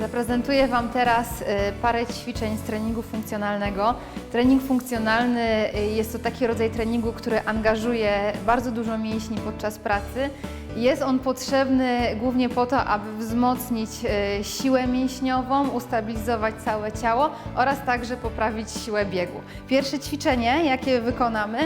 Zaprezentuję Wam teraz y, parę ćwiczeń z treningu funkcjonalnego. Trening funkcjonalny y, jest to taki rodzaj treningu, który angażuje bardzo dużo mięśni podczas pracy. Jest on potrzebny głównie po to, aby wzmocnić y, siłę mięśniową, ustabilizować całe ciało oraz także poprawić siłę biegu. Pierwsze ćwiczenie, jakie wykonamy,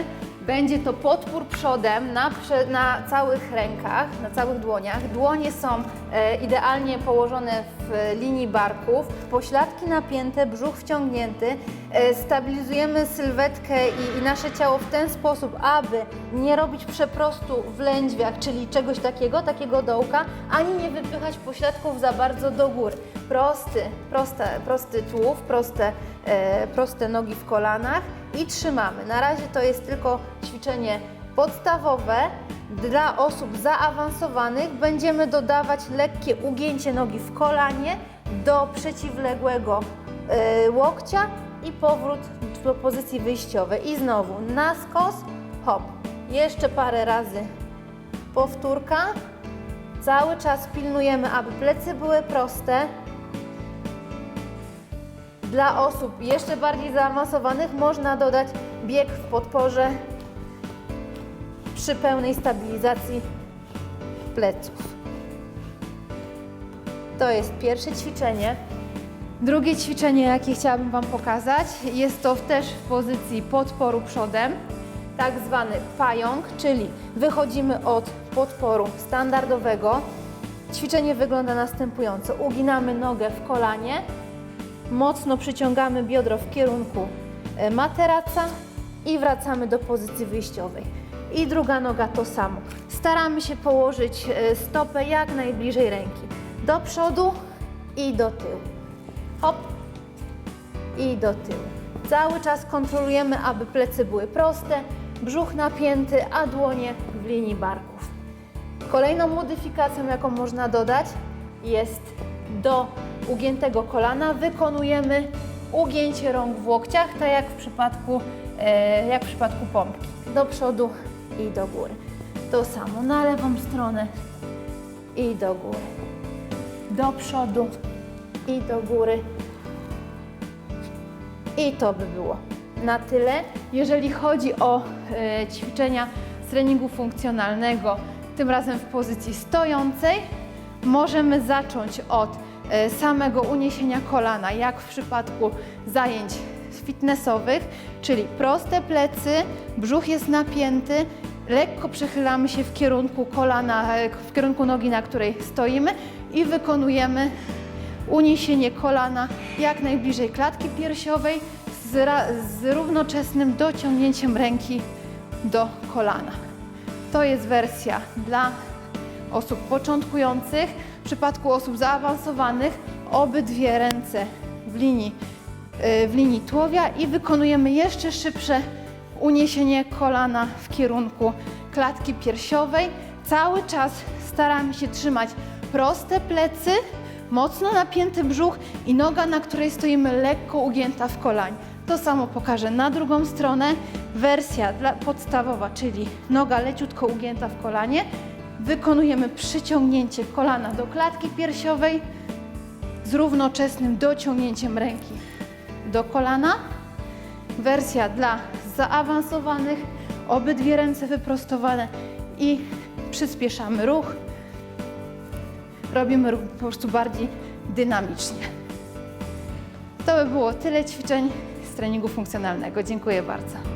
będzie to podpór przodem na, na całych rękach, na całych dłoniach. Dłonie są e, idealnie położone w linii barków, pośladki napięte, brzuch wciągnięty. E, stabilizujemy sylwetkę i, i nasze ciało w ten sposób, aby nie robić przeprostu w lędźwiach, czyli czegoś takiego, takiego dołka, ani nie wypychać pośladków za bardzo do góry. Prosty, proste, prosty tułów, proste, e, proste nogi w kolanach i trzymamy. Na razie to jest tylko ćwiczenie podstawowe. Dla osób zaawansowanych będziemy dodawać lekkie ugięcie nogi w kolanie do przeciwległego e, łokcia i powrót do pozycji wyjściowej. I znowu na skos, hop. Jeszcze parę razy powtórka. Cały czas pilnujemy, aby plecy były proste. Dla osób jeszcze bardziej zaawansowanych można dodać bieg w podporze przy pełnej stabilizacji pleców. To jest pierwsze ćwiczenie. Drugie ćwiczenie, jakie chciałabym Wam pokazać, jest to też w pozycji podporu przodem, tak zwany pająk, czyli wychodzimy od podporu standardowego. Ćwiczenie wygląda następująco. Uginamy nogę w kolanie, mocno przyciągamy biodro w kierunku e, materaca i wracamy do pozycji wyjściowej. I druga noga to samo. Staramy się położyć e, stopę jak najbliżej ręki. Do przodu i do tyłu. Hop i do tyłu. Cały czas kontrolujemy, aby plecy były proste, brzuch napięty, a dłonie w linii barków. Kolejną modyfikacją, jaką można dodać, jest do ugiętego kolana wykonujemy ugięcie rąk w łokciach, tak jak w przypadku, e, jak w przypadku pompki. Do przodu i do góry. To samo na lewą stronę i do góry. Do przodu i do góry. I to by było na tyle. Jeżeli chodzi o e, ćwiczenia z treningu funkcjonalnego, tym razem w pozycji stojącej, możemy zacząć od samego uniesienia kolana, jak w przypadku zajęć fitnessowych, czyli proste plecy, brzuch jest napięty, lekko przechylamy się w kierunku kolana, e, w kierunku nogi, na której stoimy i wykonujemy uniesienie kolana jak najbliżej klatki piersiowej z, z równoczesnym dociągnięciem ręki do kolana. To jest wersja dla osób początkujących. W przypadku osób zaawansowanych obydwie ręce w linii, y, w linii tułowia i wykonujemy jeszcze szybsze uniesienie kolana w kierunku klatki piersiowej. Cały czas staramy się trzymać proste plecy, mocno napięty brzuch i noga, na której stoimy, lekko ugięta w kolanie. To samo pokażę na drugą stronę. Wersja podstawowa, czyli noga leciutko ugięta w kolanie. Wykonujemy przyciągnięcie kolana do klatki piersiowej z równoczesnym dociągnięciem ręki do kolana. Wersja dla zaawansowanych, obydwie ręce wyprostowane i przyspieszamy ruch. Robimy ruch po prostu bardziej dynamicznie. To by było tyle ćwiczeń z treningu funkcjonalnego. Dziękuję bardzo.